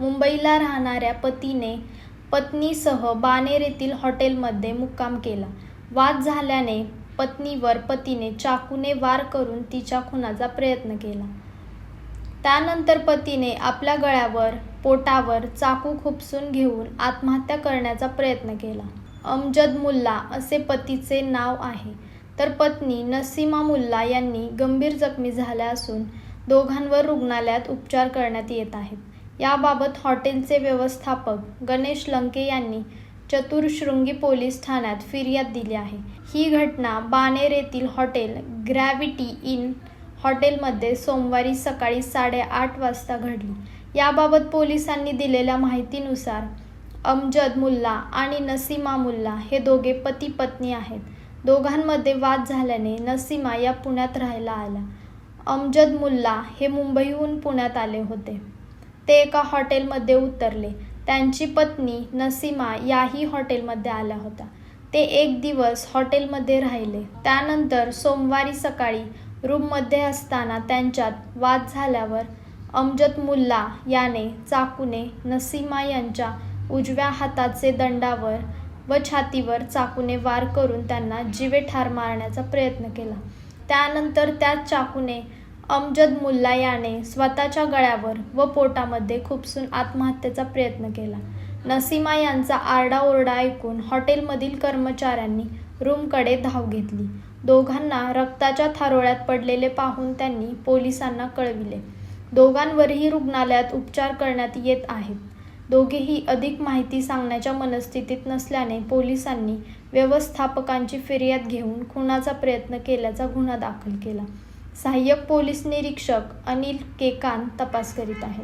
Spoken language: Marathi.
मुंबईला राहणाऱ्या पतीने पत्नीसह बाणेर येथील हॉटेलमध्ये मुक्काम केला. वाद झाल्याने पत्नीवर पतीने चाकूने वार करून तिच्या खुनाचा प्रयत्न केला. त्यानंतर पतीने आपल्या गळ्यावर, पोटावर चाकू खुपसून घेऊन आत्महत्या करण्याचा प्रयत्न केला. अमजद मुल्ला असे पतीचे नाव आहे तर पत्नी नसीमा मुल्ला यांनी गंभीर जखमी झाल्या असून दोघांवर रुग्णालयात उपचार करण्यात येत आहेत. याबाबत हॉटेलचे व्यवस्थापक गणेश लंके यांनी चतुरशृंगी पोलीस ठाण्यात फिर्याद दिली आहे. ही घटना बानेर येथील हॉटेल ग्रॅव्हिटी इन हॉटेलमध्ये सोमवारी सकाळी साडेआठ वाजता घडली. याबाबत पोलिसांनी दिलेल्या माहितीनुसार अमजद मुल्ला आणि नसीमा मुल्ला हे दोघे पती-पत्नी आहेत. दोघांमध्ये वाद झाल्याने नसीमा या पुण्यात राहायला आल्या. अमजद मुल्ला हे मुंबईहून पुण्यात आले होते. ते एका हॉटेलमध्ये उतरले. त्यांची पत्नी नसीमा याही हॉटेलमध्ये आल्या होत्या. ते एक दिवस हॉटेलमध्ये राहिले. त्यानंतर सोमवारी सकाळी रूममध्ये असताना त्यांच्यात वाद झाल्यावर अमजद मुल्ला याने चाकूने नसीमा यांच्या उजव्या हाताचे दंडावर व छातीवर चाकूने वार करून त्यांना जीवेठार मारण्याचा प्रयत्न केला. त्यानंतर त्या चाकूने अमजद मुल्ला याने स्वतःच्या गळ्यावर व पोटामध्ये खुपसून आत्महत्येचा प्रयत्न केला. नसीमा यांचा आरडाओरडा ऐकून हॉटेलमधील कर्मचाऱ्यांनी रूमकडे धाव घेतली. दोघांना रक्ताच्या थारोळ्यात पडलेले पाहून त्यांनी पोलिसांना कळविले. दोघांवरही रुग्णालयात उपचार करण्यात येत आहेत. दोघेही अधिक माहिती सांगण्याच्या मनस्थितीत नसल्याने पोलिसांनी व्यवस्थापकांची फिर्याद घेऊन खुनाचा प्रयत्न केल्याचा गुन्हा दाखल केला. सहाय्यक पोलीस निरीक्षक अनिल केकान तपास करीत आहेत.